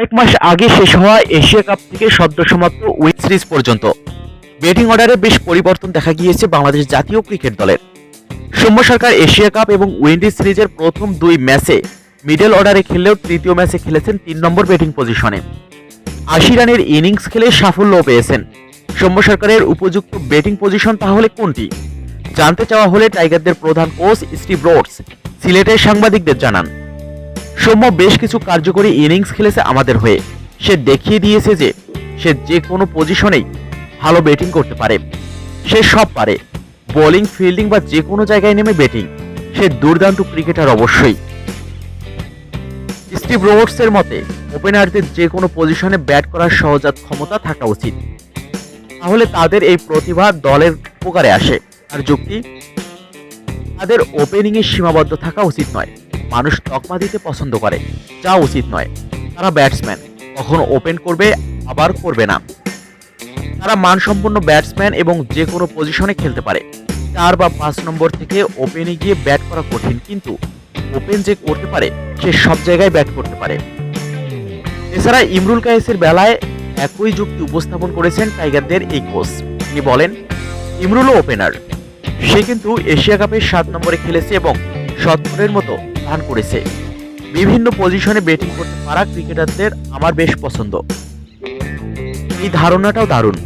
কয়েক মাস আগে শেষ হওয়া এশিয়া কাপ থেকে সদ্য সমাপ্ত উইন সিরিজ পর্যন্ত। ব্যাটিং অর্ডারে বেশ পরিবর্তন দেখা গিয়েছে বাংলাদেশ জাতীয় ক্রিকেট দলের। সৌম্য সরকার এশিয়া কাপ এবং উইন্ডিজ সিরিজের প্রথম দুই ম্যাচে মিডল অর্ডারে খেললেও তৃতীয় ম্যাচে খেলেছেন তিন নম্বর ব্যাটিং পজিশনে। আশি রানের ইনিংস খেলে সাফল্যও পেয়েছেন। সৌম্য সরকারের উপযুক্ত ব্যাটিং পজিশন তাহলে কোনটি? জানতে চাওয়া হলে টাইগারদের প্রধান কোচ স্টিভ রোডস, সিলেটের সাংবাদিকদের জানান। সৌম্য বেশ কিছু কার্যকরী ইনিংস খেলেছে আমাদের হয়ে। সে দেখিয়ে দিয়েছে যে, সে যে কোনো পজিশনেই ভালো ব্যাটিং করতে পারে। সে সব পারে। বোলিং ফিল্ডিং বা যে কোনো জায়গায় নেমে ব্যাটিং সে দুর্দান্ত ক্রিকেটার অবশ্যই। স্টিভ রোডসের মতে ওপেনারদের যে কোনো পজিশনে ব্যাট করার সহজাত ক্ষমতা থাকা উচিত। তাহলে তাদের এই প্রতিভা দলের উপকারে আসে। আর যুক্তি? তাদের ওপেনিংয়ে সীমাবদ্ধ থাকা উচিত নয়। মানুষ তকমা দিতে পছন্দ করে। যা উচিত নয়। তারা ব্যাটসম্যান কখনো ওপেন করবে, আবার করবে না। তারা মানসম্পন্ন ব্যাটসম্যান এবং যে কোনো পজিশনে খেলতে পারে। চার বা পাঁচ নম্বর থেকে ওপেনে গিয়ে ব্যাট করা কঠিন, কিন্তু ওপেন যে করতে পারে, সে সব জায়গায় ব্যাট করতে পারে। এছাড়া ইমরুল কায়েসের বেলায় একই যুক্তি উপস্থাপন করেছেন টাইগারদের এই কোচ তিনি বলেন, ইমরুলও ওপেনার সে কিন্তু এশিয়া কাপের সাত নম্বরে খেলেছে এবং শতপুরের মতো রান করেছে। বিভিন্ন পজিশনে ব্যাটিং করতে পারা ক্রিকেটারদের আমার বেশ পছন্দ। এই ধারণাটাও দারুণ।